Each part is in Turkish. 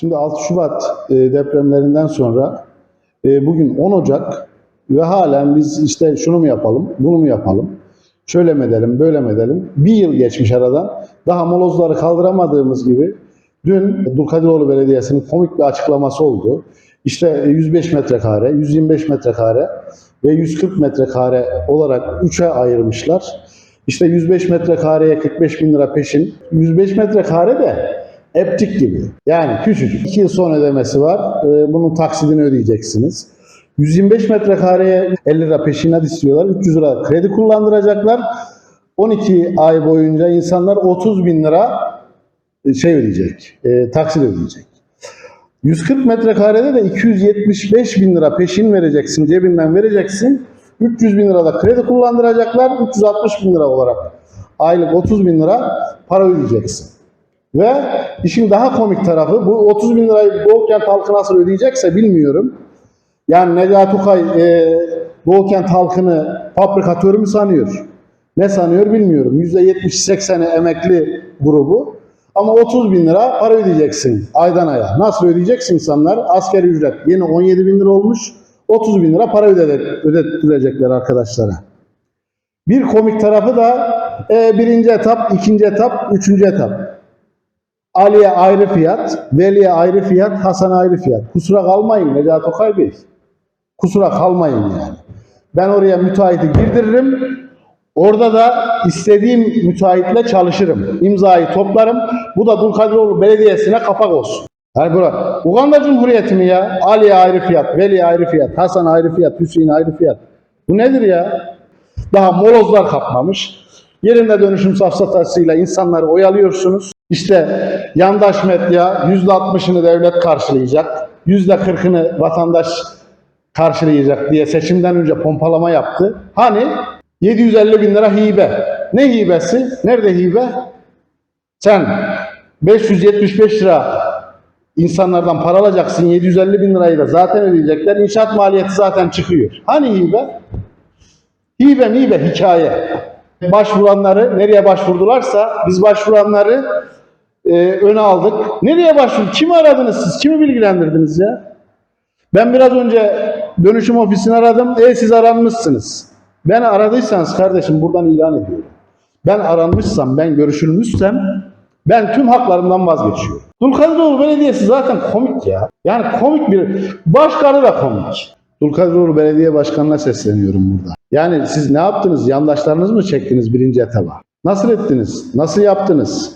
Şimdi 6 Şubat e, depremlerinden sonra e, bugün 10 Ocak ve halen biz işte şunu mu yapalım, bunu mu yapalım, şöyle mi edelim, böyle mi edelim. Bir yıl geçmiş aradan. Daha molozları kaldıramadığımız gibi dün Dulkadiroğlu Belediyesi'nin komik bir açıklaması oldu. İşte 105 metrekare, 125 metrekare ve 140 metrekare olarak 3'e ayırmışlar. İşte 105 metrekareye 45 bin lira peşin. 105 metrekare de Eptik gibi. Yani küçücük. 2 yıl son ödemesi var. Ee, Bunun taksidini ödeyeceksiniz. 125 metrekareye 50 lira peşinat istiyorlar. 300 lira kredi kullandıracaklar. 12 ay boyunca insanlar 30 bin lira şey ödeyecek. E, taksit ödeyecek. 140 metrekarede de 275 bin lira peşin vereceksin, cebinden vereceksin. 300 bin lira da kredi kullandıracaklar. 360 bin lira olarak aylık 30 bin lira para ödeyeceksin. Ve işin daha komik tarafı bu 30 bin lirayı Doğukent halkı nasıl ödeyecekse bilmiyorum. Yani Necati Ukay e, Doğukent halkını fabrikatör mü sanıyor? Ne sanıyor bilmiyorum. %70-80'i emekli grubu. Ama 30 bin lira para ödeyeceksin aydan aya. Nasıl ödeyeceksin insanlar? Asgari ücret yeni 17 bin lira olmuş. 30 bin lira para ödettirecekler arkadaşlara. Bir komik tarafı da e, birinci etap, ikinci etap, üçüncü etap. Ali'ye ayrı fiyat, Veli'ye ayrı fiyat, Hasan'a ayrı fiyat. Kusura kalmayın Necati Okay Bey. Kusura kalmayın yani. Ben oraya müteahhiti girdiririm. Orada da istediğim müteahhitle çalışırım. İmzayı toplarım. Bu da Dulkadiroğlu Belediyesi'ne kapak olsun. Yani bura, Uganda Cumhuriyeti mi ya? Ali'ye ayrı fiyat, Veli'ye ayrı fiyat, Hasan ayrı fiyat, Hüseyin ayrı fiyat. Bu nedir ya? Daha molozlar kapmamış. Yerinde dönüşüm safsatasıyla insanları oyalıyorsunuz. İşte yandaş medya %60'ını devlet karşılayacak, %40'ını vatandaş karşılayacak diye seçimden önce pompalama yaptı. Hani 750 bin lira hibe. Ne hibesi? Nerede hibe? Sen 575 lira insanlardan para alacaksın. 750 bin lirayı da zaten ödeyecekler. İnşaat maliyeti zaten çıkıyor. Hani hibe? Hibe mibe hikaye. Başvuranları nereye başvurdularsa biz başvuranları e, öne aldık. Nereye başvurduk? Kimi aradınız siz? Kimi bilgilendirdiniz ya? Ben biraz önce dönüşüm ofisini aradım. E siz aranmışsınız. Ben aradıysanız kardeşim buradan ilan ediyorum. Ben aranmışsam, ben görüşülmüşsem ben tüm haklarımdan vazgeçiyorum. Dulkadiroğlu Belediyesi zaten komik ya. Yani komik bir, başkanı da komik. Dulkadiroğlu Belediye Başkanı'na sesleniyorum burada. Yani siz ne yaptınız? Yandaşlarınız mı çektiniz birinci etaba? Nasıl ettiniz? Nasıl yaptınız?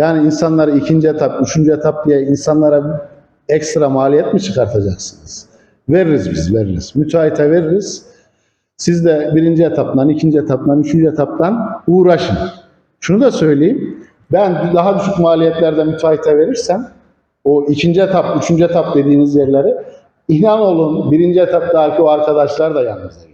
Yani insanları ikinci etap, üçüncü etap diye insanlara ekstra maliyet mi çıkartacaksınız? Veririz biz, veririz. Müteahhite veririz. Siz de birinci etaptan, ikinci etaptan, üçüncü etaptan uğraşın. Şunu da söyleyeyim. Ben daha düşük maliyetlerden müteahhite verirsem o ikinci etap, üçüncü etap dediğiniz yerleri inan olun birinci etaptaki o arkadaşlar da yalnız.